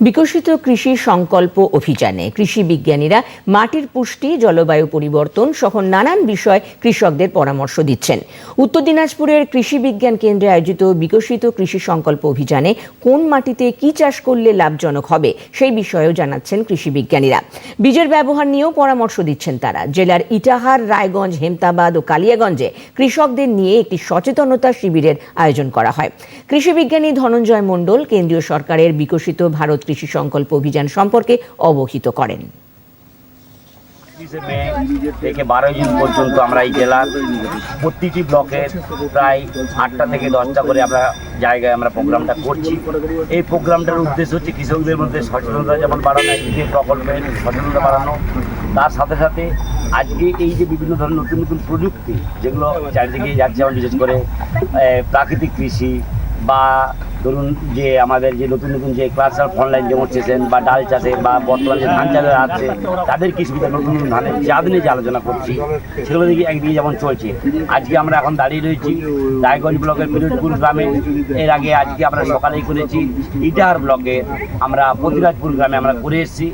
বিকশিত কৃষি সংকল্প অভিযানে কৃষি বিজ্ঞানীরা মাটির পুষ্টি, জলবায়ু পরিবর্তন সহ নানান বিষয় কৃষকদের পরামর্শ দিচ্ছেন। উত্তর দিনাজপুরের কৃষি বিজ্ঞান কেন্দ্রে আয়োজিত বিকশিত কৃষি সংকল্প অভিযানে কোন মাটিতে কি চাষ করলে লাভজনক হবে সেই বিষয়েও জানাচ্ছেন কৃষি বিজ্ঞানীরা। বীজের ব্যবহার নিয়েও পরামর্শ দিচ্ছেন তারা। জেলার ইটাহার, রায়গঞ্জ, হেমতাবাদ ও কালিয়াগঞ্জে কৃষকদের নিয়ে একটি সচেতনতা শিবিরের আয়োজন করা হয়। কৃষি বিজ্ঞানী ধনঞ্জয় মণ্ডল কেন্দ্রীয় সরকারের বিকশিত ভারত কৃষি সংকল্প অভিযান সম্পর্কে অবহিত করেন। থেকে বারোই জুন পর্যন্ত আমরা এই জেলার প্রতিটি ব্লকের প্রায় আটটা থেকে দশটা করে আমরা জায়গায় আমরা প্রোগ্রামটা করছি। এই প্রোগ্রামটার উদ্দেশ্য হচ্ছে কৃষকদের মধ্যে সচেতনতা যেমন বাড়ানো একদিকে প্রকল্পে সচেতনতা বাড়ানো। তার সাথে সাথে আজকে এই যে বিভিন্ন ধরনের নতুন নতুন প্রযুক্তি যেগুলো চারিদিকে যাচ্ছে, বিশেষ করে প্রাকৃতিক কৃষি বা ধরুন যে আমাদের যে নতুন নতুন যে ক্লাসার অনলাইন যেমন সেশন বা ডাল চাষে বা বর্তমানে যে ধান চাষে আছে, তাদের কি সুবিধা নতুন নতুন ধানের জাত নিয়ে যে আলোচনা করছি, সেগুলো দেখি একদিকে যেমন চলছে। আজকে আমরা এখন দাঁড়িয়ে রয়েছি রায়গঞ্জ ব্লকের পিরোজপুর গ্রামে। এর আগে আজকে আমরা সকালেই করেছি ইটাহার ব্লকে। আমরা প্রতিরাজপুর গ্রামে আমরা করে এসেছি।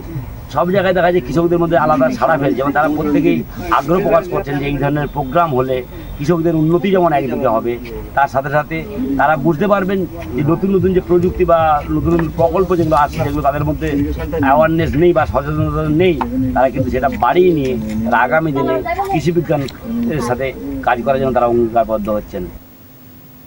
সব জায়গায় দেখা যায় কৃষকদের মধ্যে আলাদা সাড়া ফেলছে। যেমন তারা প্রত্যেকেই আগ্রহ প্রকাশ করছেন যে এই ধরনের প্রোগ্রাম হলে কৃষকদের উন্নতি যেমন একদিকে হবে, তার সাথে সাথে তারা বুঝতে পারবেন যে নতুন নতুন যে প্রযুক্তি বা নতুন নতুন প্রকল্প যেগুলো আছে যেগুলো তাদের মধ্যে অ্যাওয়ারনেস নেই বা সচেতনতা নেই, তারা কিন্তু সেটা বাড়িয়ে নিয়ে তারা আগামী দিনে কৃষি বিজ্ঞানের সাথে কাজ করার জন্য তারা অঙ্গীকারবদ্ধ হচ্ছেন।